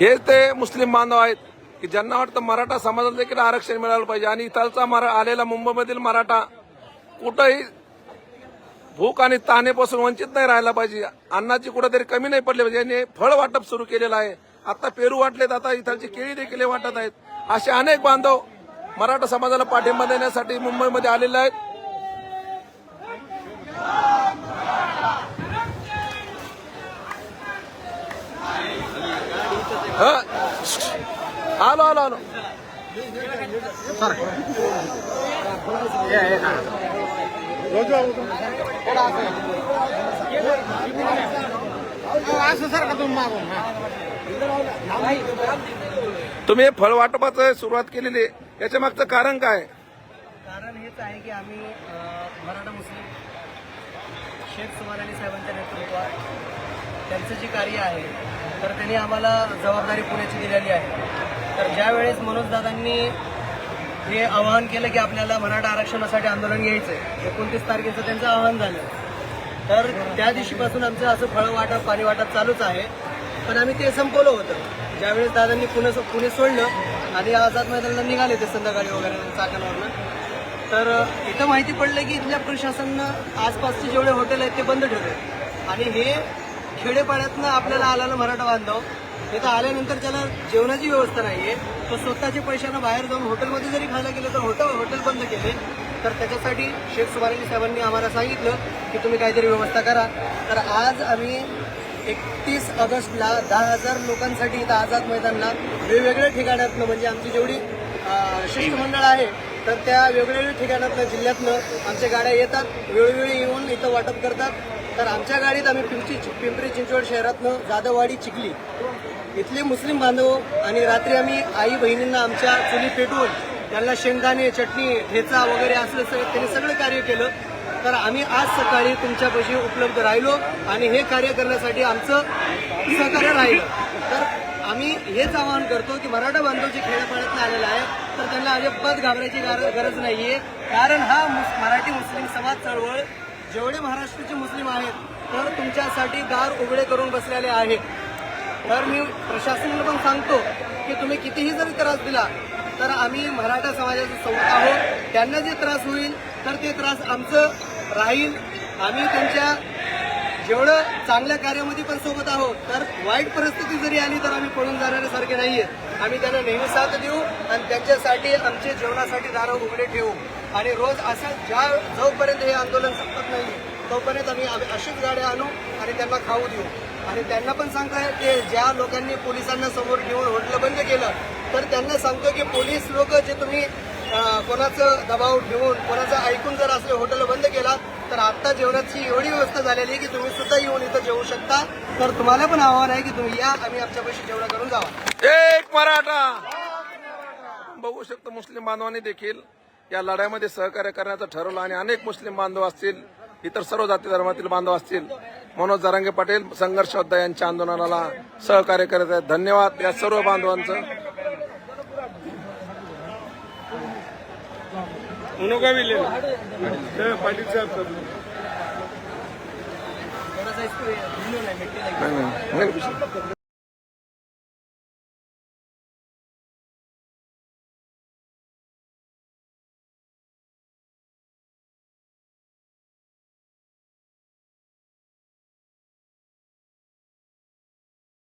हे ते मुस्लिम बांधव आहेत की ज्यांना वाटतं मराठा समाजाला देखील आरक्षण मिळालं पाहिजे. आणि इथलचा मरा आलेला मुंबईमधील मराठा कुठंही भूक आणि तानेपासून वंचित नाही राहायला पाहिजे. अन्नाची कुठेतरी कमी नाही पडली पाहिजे. यांनी फळ वाटप सुरू केलेलं आहे. आता पेरू वाटलेत आता इथलची केळी देखील हे वाटत आहेत. असे अनेक बांधव मराठा समाजाला पाठिंबा देण्यासाठी मुंबईमध्ये आलेले आहेत हा. आलो आलो आलो. तुम्ही हे फळ वाटपाचं सुरुवात केलेली आहे. याच्या मागचं कारण काय? कारण हेच आहे की आम्ही मराठा मुस्लिम शेख सुमान अली साहेबांच्या नेतृत्वात त्यांचं जे कार्य आहे तर त्यांनी आम्हाला जबाबदारी पुण्याची दिलेली आहे. तर ज्यावेळेस मनोजदादांनी हे आवाहन केलं की आपल्याला मराठा आरक्षणासाठी आंदोलन घ्यायचं आहे एकोणतीस तारखेचं त्यांचं आवाहन झालं. तर त्या दिवशीपासून आमचं असं फळ वाटप पाणी वाटप चालूच आहे. पण आम्ही ते संपवलं होतं. ज्यावेळेस दादांनी पुणे पुणे सोडलं आणि आझाद मैदानाला निघाले ते संध्याकाळी वगैरे चाकणवरनं. तर इथं माहिती पडलं की इथल्या प्रशासनानं आसपासचे जेवढे हॉटेल आहेत ते बंद ठेवले. आणि हे खेडेपाड्यातनं आपल्याला आलेलं मराठा बांधव तिथं आल्यानंतर त्याला जेवणाची व्यवस्था नाहीये. तो स्वतःच्या पैशानं बाहेर जाऊन हॉटेलमध्ये जरी खायला गेलं तर हॉटेल हॉटेल बंद केले. तर त्याच्यासाठी शेख सुबारेली साहेबांनी आम्हाला सांगितलं की तुम्ही काहीतरी व्यवस्था करा. तर आज आम्ही एकतीस ऑगस्टला दहा हजार लोकांसाठी इथं आझाद मैदानला वेगवेगळ्या ठिकाणातनं म्हणजे आमची जेवढी शिष्टमंडळ आहे तर त्या वेगवेगळ्या ठिकाणातनं जिल्ह्यातनं आमच्या गाड्या येतात वेळोवेळी येऊन इथं वाटप करतात. तर आमच्या गाडीत आम्ही पिंपरी पिंपरी चिंचवड शहरातनं जाधववाडी चिखली इथले मुस्लिम बांधव आणि रात्री आम्ही आई बहिणींना आमच्या चुली पेटवून त्यांना शेंगदाणे चटणी ठेचा वगैरे असलं सगळं त्यांनी सगळं कार्य केलं. तर आम्ही आज सकाळी तुमच्यापाशी उपलब्ध राहिलो आणि हे कार्य करण्यासाठी आमचं सहकार्य राहिलं. तर आम्ही हेच आवाहन करतो की मराठा बांधव जे खेड्यापाड्यातनं आलेला आहे तर त्यांना अजिबात घाबरायची गार- गरज नाहीये. कारण हा मराठी मुस्लिम समाज चळवळ जेवढे महाराष्ट्राचे मुस्लिम आहेत तर तुमच्यासाठी दार उघडे करून बसलेले आहेत. तर मी प्रशासनाला पण सांगतो की तुम्ही कितीही जरी त्रास दिला तर आम्ही मराठा समाजाचे सोबत आहोत. त्यांना जे त्रास होईल तर ते त्रास आमचं राहील. आम्ही त्यांच्या जेवढं चांगल्या कार्यामध्ये पण सोबत आहोत तर वाईट परिस्थिती जरी आली तर आम्ही पळून जाणाऱ्यासारखे नाहीये. आम्ही त्यांना नेहमी साथ देऊ आणि त्यांच्यासाठी आमचे जेवणासाठी दारं उघडे ठेवू. आणि रोज असं ज्या जोपर्यंत हे आंदोलन संपत नाही तोपर्यंत आम्ही आम्ही अशीच गाड्या आणू आणि त्यांना खाऊ देऊ. आणि त्यांना पण सांगतोय की ज्या लोकांनी पोलिसांना समोर घेऊन हॉटेल बंद केलं तर त्यांना सांगतो की पोलीस लोक जे तुम्ही कोणाचं दबाव घेऊन कोणाचं ऐकून जर असले हॉटेल बंद केला तर आत्ता जेवणाची एवढी व्यवस्था झालेली आहे की तुम्ही सुद्धा येऊन इथं जेवू शकता. तर तुम्हाला पण आव्हान आहे की तुम्ही या आम्ही आमच्या पैसे करून जावा. एक मराठा! बघू शकतो मुस्लिम बांधवांनी देखील या लढ्यामध्ये सहकार्य करण्याचं ठरवलं आणि अनेक मुस्लिम बांधव असतील इतर सर्व जाती धर्मातील बांधव असतील मनोज जरांगे पाटील संघर्ष योद्धा यांच्या आंदोलनाला सहकार्य करत आहेत. धन्यवाद या सर्व बांधवांचं. थोडासा